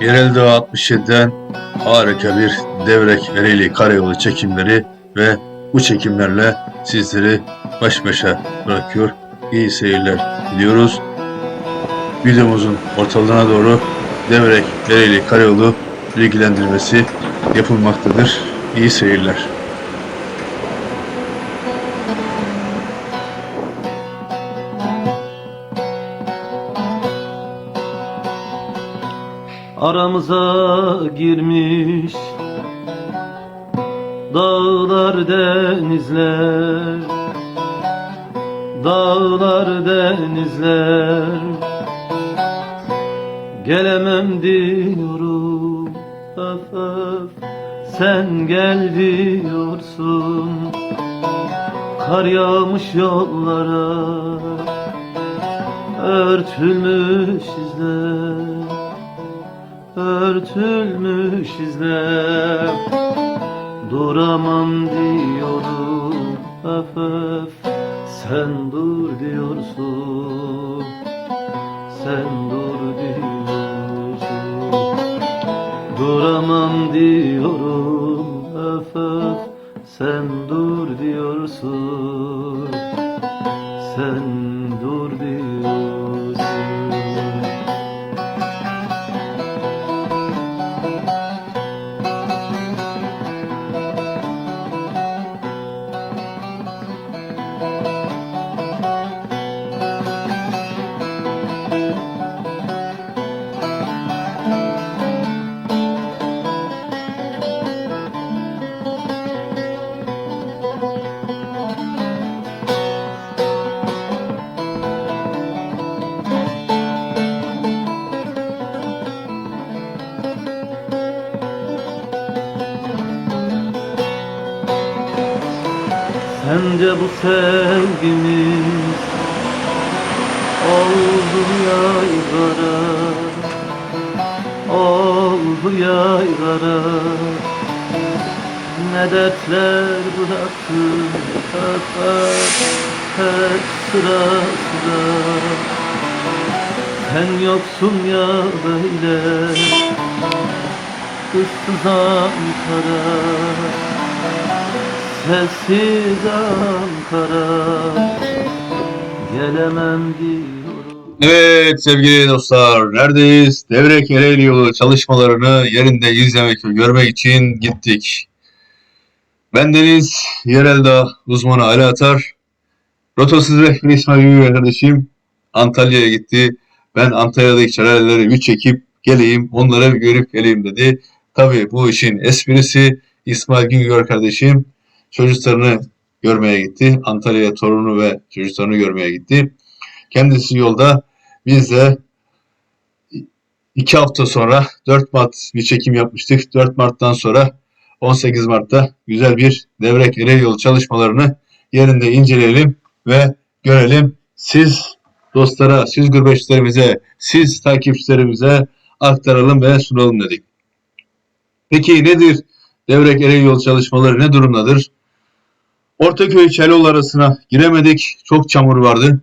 Yerel Dağı 67'den harika bir Devrek Ereğli Karayolu çekimleri ve bu çekimlerle sizleri baş başa bırakıyor. İyi seyirler diliyoruz. Videomuzun ortalarına doğru Devrek Ereğli Karayolu bilgilendirmesi yapılmaktadır. İyi seyirler. Aramıza girmiş. Dağlar denizler Dağlar denizler. Gelemem diyorum öf öf Sen gel diyorsun. Kar yağmış yollara Örtülmüş izler örtülmüş izler. Duramam diyorum öf öf Sen dur diyorsun. Sen dur diyorsun. Duramam diyorum öf öf Sen dur diyorsun Sence bu sevgimiz oldu yaygara. Oldu yaygara. Ne dertler bıraktın öp öp hep sıra sıra. Sen yoksun ya böyle ıssız Ankara Sessiz Ankara Gelemem diyorum Evet sevgili dostlar neredeyiz? Devrek Ereğli yolu çalışmalarını yerinde izlemek ve görmek için gittik. Ben Deniz, yerel dağ uzmanı Ali Atar. Rotosuz rehberi İsmail Gülüyor kardeşim Antalya'ya gitti. Ben Antalya'daki çareleri bir çekip geleyim, onlara bir görüp geleyim dedi. Tabii bu işin esprisi İsmail Güngör kardeşim çocuklarını görmeye gitti. Antalya'ya torunu ve çocuklarını görmeye gitti. Kendisi yolda biz de iki hafta sonra 4 Mart bir çekim yapmıştık. 4 Mart'tan sonra 18 Mart'ta güzel bir devrek Ereğli çalışmalarını yerinde inceleyelim ve görelim. Siz dostlara, siz gurbetçilerimize, siz takipçilerimize aktaralım ve sunalım dedik. Peki nedir devrek Ereğli çalışmaları ne durumdadır? Ortaköy Çelol arasına giremedik. Çok çamur vardı.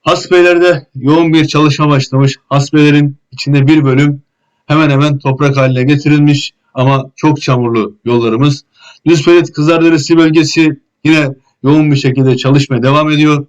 Hasbelerde yoğun bir çalışma başlamış. Hasbelerin içinde bir bölüm hemen hemen toprak haline getirilmiş ama çok çamurlu yollarımız. Düzpelit Kızlarderesi bölgesi yine yoğun bir şekilde çalışmaya devam ediyor.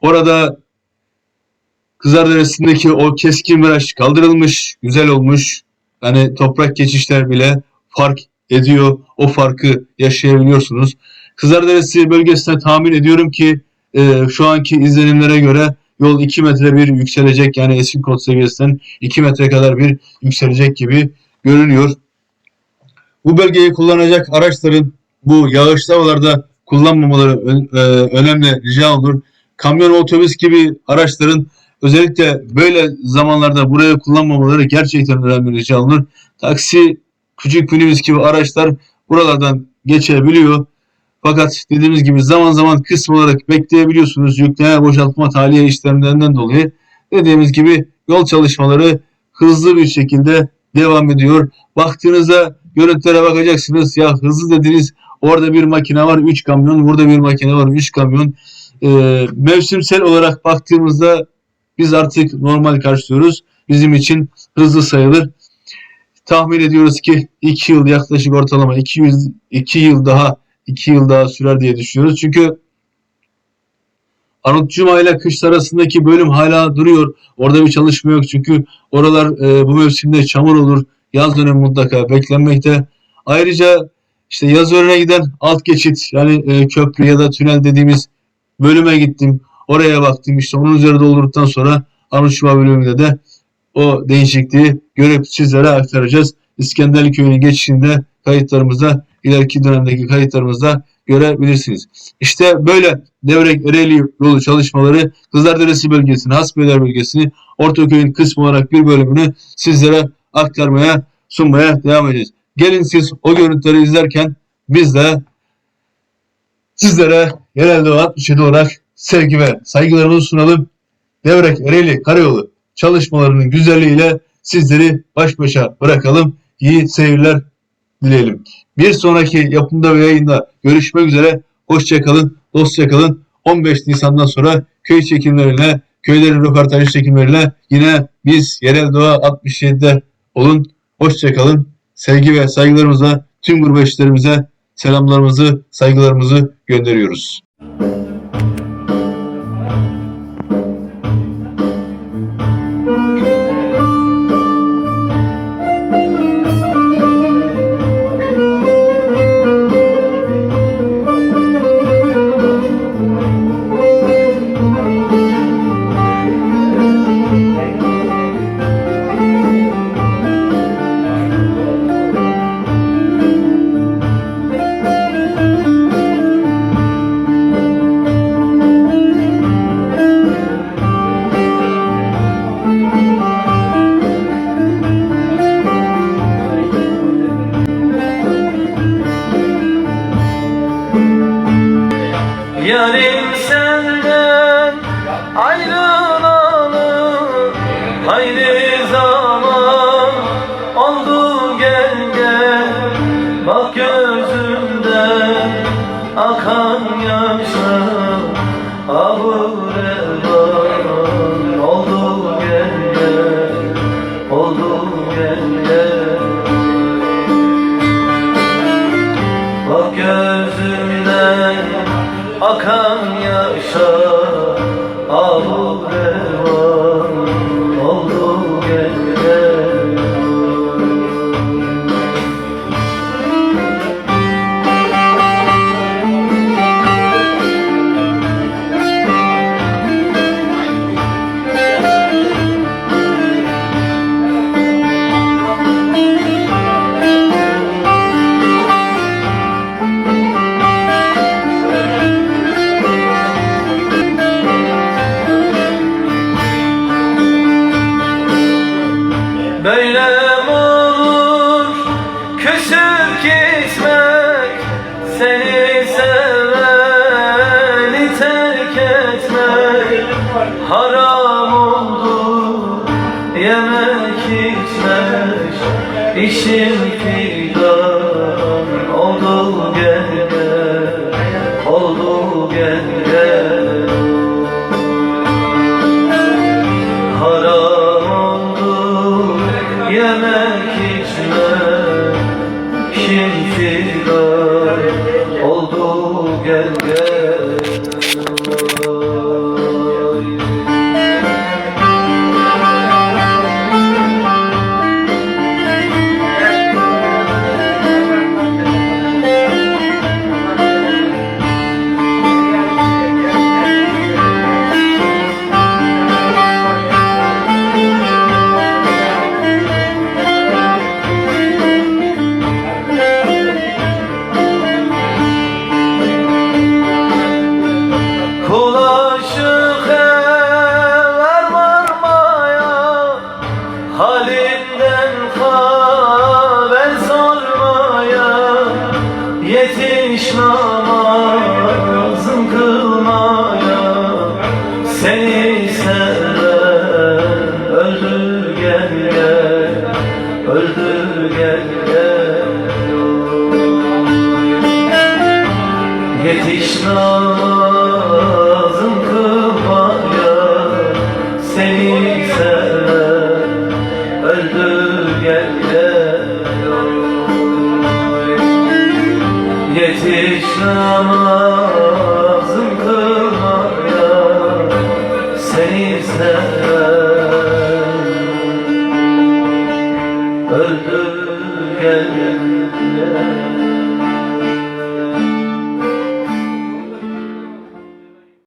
Orada Kızlarderesi'ndeki o keskin viraj kaldırılmış, güzel olmuş. Yani toprak geçişler bile fark ediyor. O farkı yaşayabiliyorsunuz. Kızlarderesi bölgesine tahmin ediyorum ki e, şu anki izlenimlere göre yol 2 metre bir yükselecek. Yani eski kod seviyesinden 2 metre kadar bir yükselecek gibi görünüyor. Bu bölgeyi kullanacak araçların bu yağışlı havalarda kullanmamaları e, önemli rica olur. Kamyon, otobüs gibi araçların özellikle böyle zamanlarda buraya kullanmamaları gerçekten önemli rica olur. Taksi, küçük minibüs gibi araçlar buralardan geçebiliyor. Fakat dediğimiz gibi zaman zaman kısım olarak bekleyebiliyorsunuz yükleme boşaltma tahliye işlemlerinden dolayı. Dediğimiz gibi yol çalışmaları hızlı bir şekilde devam ediyor. Baktığınızda görüntülere bakacaksınız. Ya hızlı dediniz orada bir makine var 3 kamyon, burada bir makine var 3 kamyon. Ee, mevsimsel olarak baktığımızda biz artık normal karşılıyoruz. Bizim için hızlı sayılır. tahmin ediyoruz ki 2 yıl yaklaşık ortalama 200 2 yıl daha 2 yıl daha sürer diye düşünüyoruz. Çünkü Anıt Cuma ile kış arasındaki bölüm hala duruyor. Orada bir çalışma yok çünkü oralar e, bu mevsimde çamur olur. Yaz dönemi mutlaka beklenmekte. Ayrıca işte yaz önüne giden alt geçit yani e, köprü ya da tünel dediğimiz bölüme gittim. Oraya baktım işte onun üzerinde olduktan sonra Anıt Cuma bölümünde de o değişikliği görüp sizlere aktaracağız. İskenderli Köyü'nün geçişinde kayıtlarımızda ileriki dönemdeki kayıtlarımızda görebilirsiniz. İşte böyle Devrek Ereğli yolu çalışmaları Kızlarderesi bölgesini, Hasbeyler bölgesini, Ortaköy'ün kısmı olarak bir bölümünü sizlere aktarmaya, sunmaya devam edeceğiz. Gelin siz o görüntüleri izlerken biz de sizlere yerel doğa 67 olarak sevgi ve saygılarımızı sunalım. Devrek Ereğli Karayolu çalışmalarının güzelliğiyle sizleri baş başa bırakalım. İyi seyirler dileyelim. Bir sonraki yapımda ve yayında görüşmek üzere. Hoşçakalın, dostça kalın. 15 Nisan'dan sonra köy çekimlerine, köylerin röportaj çekimlerine yine biz Yerel Doğa 67'de olun. Hoşçakalın. Sevgi ve saygılarımızla tüm gurbetçilerimize selamlarımızı, saygılarımızı gönderiyoruz. Yarim senden ayrılalı İşim figan oldu gel gel Oldu gel gel Haram oldu yemek içmek Şimdi oldu gel öldü gelen Yetiş nazım kılmaya Seni sevme öldü gelen Yetiş namazım kılmaya Seni sevme